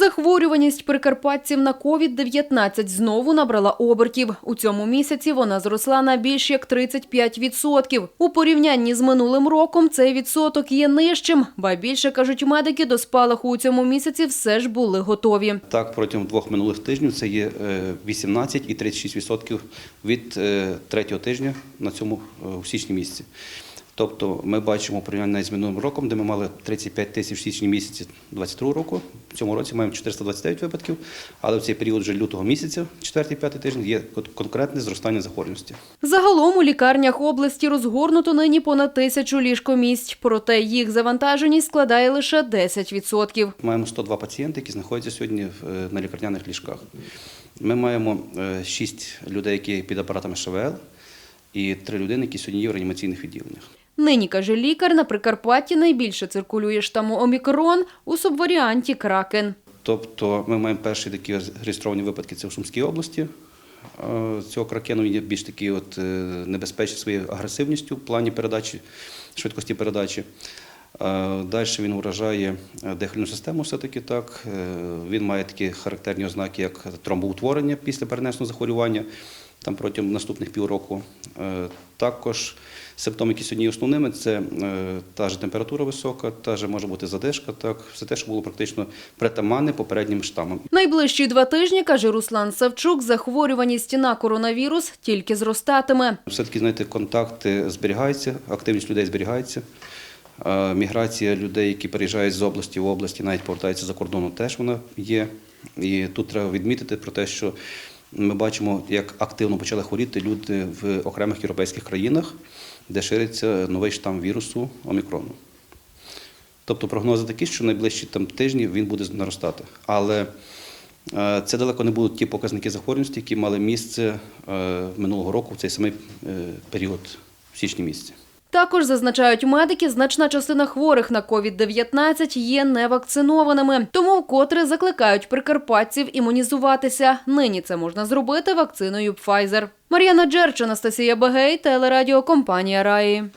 Захворюваність прикарпатців на COVID-19 знову набрала обертів. У цьому місяці вона зросла на більш як 35%. У порівнянні з минулим роком цей відсоток є нижчим, ба більше, кажуть медики, до спалаху у цьому місяці все ж були готові. Так, протягом двох минулих тижнів це є е, 18 і 36% від е, третього тижня на цьому е, у січні місяці. Тобто ми бачимо порівняння з минулим роком, де ми мали 35 тисяч в січні місяці 22 року. В цьому році маємо 429 випадків, але в цей період вже лютого місяця, 4-5 тиждень, є конкретне зростання захворюваності. Загалом у лікарнях області розгорнуто нині понад тисячу ліжкомісць, проте їх завантаженість складає лише 10%. Маємо 102 пацієнти, які знаходяться сьогодні е, на лікарняних ліжках. Ми маємо 6 людей, які під апаратами ШВЛ, і 3 людини, які сьогодні є в реанімаційних відділеннях. Нині, каже лікар, на Прикарпатті найбільше циркулює штаму омікрон у субваріанті Кракен. Тобто ми маємо перші такі реєстровані випадки це в Сумській області. Е, Цього кракену він є більш такий от е, небезпечний своєю агресивністю в плані передачі, швидкості передачі. Далі він вражає е, дихальну систему все-таки так. Е, Він має такі характерні ознаки, як тромбоутворення після перенесеного захворювання там протягом наступних півроку. Е, Також симптоми, які сьогодні є основними, це е, та ж температура висока, та ж може бути задишка, так, все те, що було практично притаманне попереднім штамам. Найближчі два тижні, каже Руслан Савчук, захворюваність на коронавірус тільки зростатиме. Все-таки, знаєте, контакти зберігаються, активність людей зберігається. Е, Міграція людей, які переїжджають з області в області, навіть повертаються за кордону, теж вона є. І тут треба відмітити про те, що ми бачимо, як активно почали хворіти люди в окремих європейських країнах, де шириться новий штам вірусу омікрону. Тобто прогнози такі, що найближчі там, тижні він буде наростати. Але е, це далеко не будуть ті показники захворюваності, які мали місце е, минулого року в цей самий е, період в січні місяці. Також зазначають медики, значна частина хворих на COVID-19 є невакцинованими, тому вкотре закликають прикарпатців імунізуватися. Нині це можна зробити вакциною Pfizer. Мар'яна Джерч, Анастасія Бегей, телерадіокомпанія Раї.